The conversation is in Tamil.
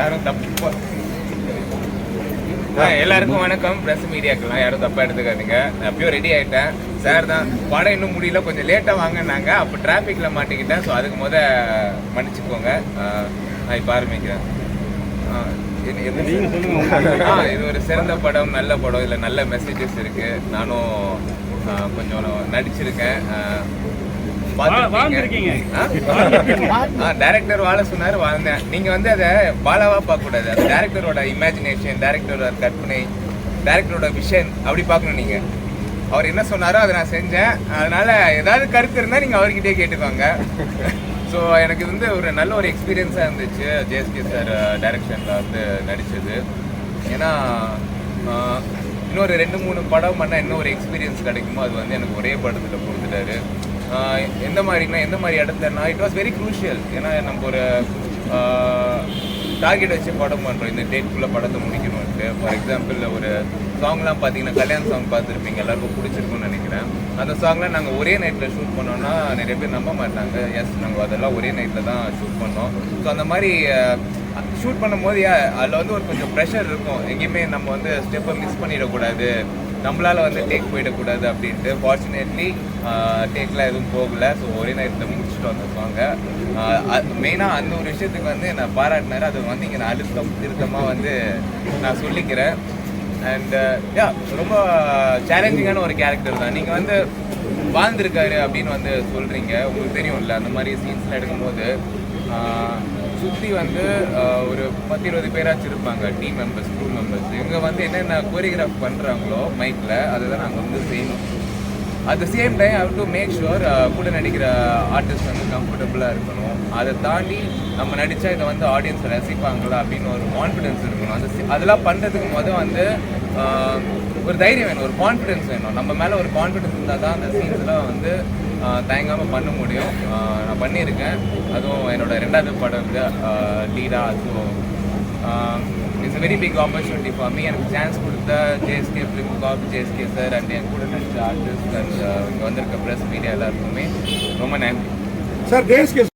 யாரும் தப்பு எல்லாருக்கும் வணக்கம். ப்ரெஸ் மீடியாக்கெல்லாம் யாரும் தப்பாக எடுத்துக்காதீங்க. அப்படியே ரெடி ஆகிட்டேன் சார் தான் படம் இன்னும் முடியல கொஞ்சம் லேட்டாக வாங்கினாங்க. அப்போ டிராஃபிக்கில் மாட்டிக்கிட்டேன். ஸோ அதுக்கு முத மன்னிச்சுக்கோங்க. நான் இப்போ ஆரம்பிக்கிறேன். இது ஒரு சிறந்த படம் நல்ல படம். இதில் நல்ல மெசேஜஸ் இருக்குது நானும் கொஞ்சம் நடிச்சிருக்கேன். ஆஹ் வாழ்ந்திருக்கீங்க. டைரக்டர் வாழ சொன்னாரு வாழ்ந்தேன். நீங்க வந்து அதை பாலாவா பார்க்க கூடாது அது டைரக்டரோட இமேஜினேஷன் டைரக்டரோட கற்பனை டைரக்டரோட விஷன் அப்படி பார்க்கணும் நீங்க. அவர் என்ன சொன்னாரோ அதை நான் செஞ்சேன். அதனால ஏதாவது கருத்து இருந்தா நீங்க அவர்கிட்டயே கேட்டுக்கோங்க. ஸோ எனக்கு இது வந்து ஒரு நல்ல ஒரு எக்ஸ்பீரியன்ஸாக இருந்துச்சு. ஜேஎஸ்கே சார் டைரக்ஷனில் வந்து நடிச்சது. ஏன்னா இன்னொரு ரெண்டு மூணு படம் பண்ணால் இன்னும் ஒரு எக்ஸ்பீரியன்ஸ் கிடைக்குமோ அது வந்து எனக்கு ஒரே படத்தில் கொடுத்துட்டாரு. எந்த மாதிரினா எந்த மாதிரி இடத்துலனா இட் வாஸ் வெரி க்ரூஷியல் ஏன்னா நம்ம ஒரு டார்கெட் வச்சு படம் பண்ணுறோம் இந்த டேட்குள்ளே படத்தை முடிக்கணும்ட்டு ஃபார் எக்ஸாம்பிள் ஒரு சாங்லாம் பார்த்தீங்கன்னா கல்யாண் சாங் பார்த்துருப்பீங்க எல்லாருக்கும் பிடிச்சிருக்கும்னு நினைக்கிறேன். அந்த சாங்லாம் நாங்கள் ஒரே நைட்டில் ஷூட் பண்ணோன்னா நிறைய பேர் நம்ப மாட்டாங்க. எஸ் நாங்கள் அதெல்லாம் ஒரே நைட்டில் தான் ஷூட் பண்ணோம். ஸோ அந்த மாதிரி ஷூட் பண்ணும்போது அதில் வந்து ஒரு கொஞ்சம் ப்ரெஷர் இருக்கும். எங்கேயுமே நம்ம வந்து ஸ்டெப்பை மிஸ் பண்ணிடக்கூடாது. நம்மளால் வந்து டேக் போயிடக்கூடாது அப்படின்ட்டு ஃபார்ச்சுனேட்லி டேக்லாம் எதுவும் போகல. ஸோ ஒரே நேரத்தில் முடிச்சுட்டு அந்த மெயினாக அந்த ஒரு விஷயத்துக்கு வந்து என்னை பாராட்டினாரு. அது வந்து இங்கே நான் அழுத்தம் திருத்தமாக வந்து நான் சொல்லிக்கிறேன். அண்ட் யா ரொம்ப சேலஞ்சிங்கான ஒரு கேரக்டர் தான். நீங்கள் வந்து வாழ்ந்திருக்காரு அப்படின்னு வந்து சொல்கிறீங்க உங்களுக்கு தெரியும்ல அந்த மாதிரி சீன்ஸ்லாம் எடுக்கும்போது. சுற்றி வந்து ஒரு பத்து இருபது பேராச்சும் இருப்பாங்க டீம் மெம்பர்ஸ் குரூப் மெம்பர்ஸ் இவங்க வந்து என்னென்ன கோரியோகிராஃப் பண்ணுறாங்களோ மைக்கில் அதை தான் நாங்கள் வந்து செய்யணும். At the same time how to make sure கூட நடிக்கிற ஆர்டிஸ்ட் வந்து கம்ஃபர்டபுளாக இருக்கணும். அதை தாண்டி நம்ம நடித்தா இதை வந்து ஆடியன்ஸ் ரசிப்பாங்களா அப்படின்னு ஒரு கான்ஃபிடென்ஸ் இருக்கணும். அந்த அதெல்லாம் பண்ணுறதுக்கு முதல் வந்து ஒரு தைரியம் வேணும் ஒரு கான்ஃபிடென்ஸ் வேணும். நம்ம மேலே ஒரு கான்ஃபிடென்ஸ் இருந்தால் தான் அந்த சீன்ஸ்லாம் வந்து தயங்காமல் பண்ண முடியும். நான் பண்ணியிருக்கேன். அதுவும் என்னோட ரெண்டாவது படம் லீடா so it's a very big opportunity for me எனக்கு சான்ஸ் கொடுத்த JSK film corp JSK sir and என் கூட நடிச்ச ஆர்டிஸ்ட் அண்ட் இங்கே வந்திருக்க ப்ரெஸ் மீடியா எல்லாருக்குமே ரொம்ப நன்றி. Sir JSK